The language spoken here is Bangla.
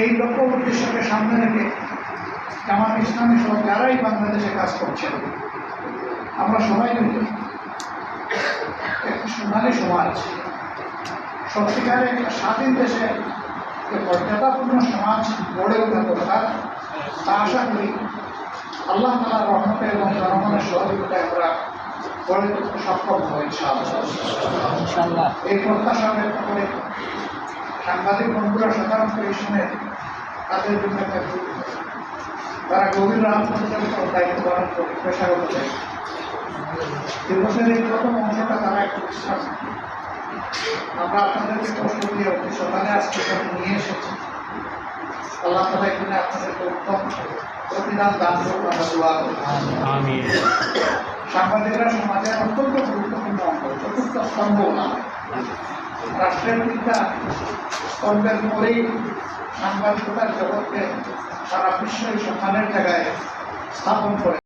এই লক্ষ্য উদ্দেশ্যকে সামনে রেখে জামাত ইসলামী সহ যারাই বাংলাদেশে কাজ করছেন আমরা সবাই মিলে একটি সোনালী সমাজ সত্যিকারে একটা স্বাধীন দেশে যে মর্যাদাপূর্ণ সমাজ গড়ে ওঠা দরকার। তা আশা করি আল্লাহ তালার রহমতে এবং জনগণের সহযোগিতায় আমরা গড়ে তুলতে সক্ষম ইনশাআল্লাহ। এই প্রত্যাশা ব্যক্ত করে সাংবাদিক বন্ধুরা সাধারণত এই সময় তাদের জন্য একটা। তারা গভীর রাত পর্যন্ত দায়িত্ব পালন করে পেশাগত দায়িত্ব। দিবসের এই প্রথম অংশটা তারা একটু নেয়। আমরা আপনাদেরকে কষ্ট দিয়ে অতি সকালে আজকে নিয়ে এসেছি। আল্লাহ তালা এখানে আপনাদেরকে উত্তম প্রতিদান দান করুন আমরা দোয়া করি। সাংবাদিকরা সমাজের অত্যন্ত গুরুত্বপূর্ণ অঙ্গ চতুর্থ স্তম্ভ না রাষ্ট্রের পিতা স্তম্ভের পরেই সাংবাদিকতার জগৎকে সারা বিশ্ব এই সম্মানের জায়গায় স্থাপন করে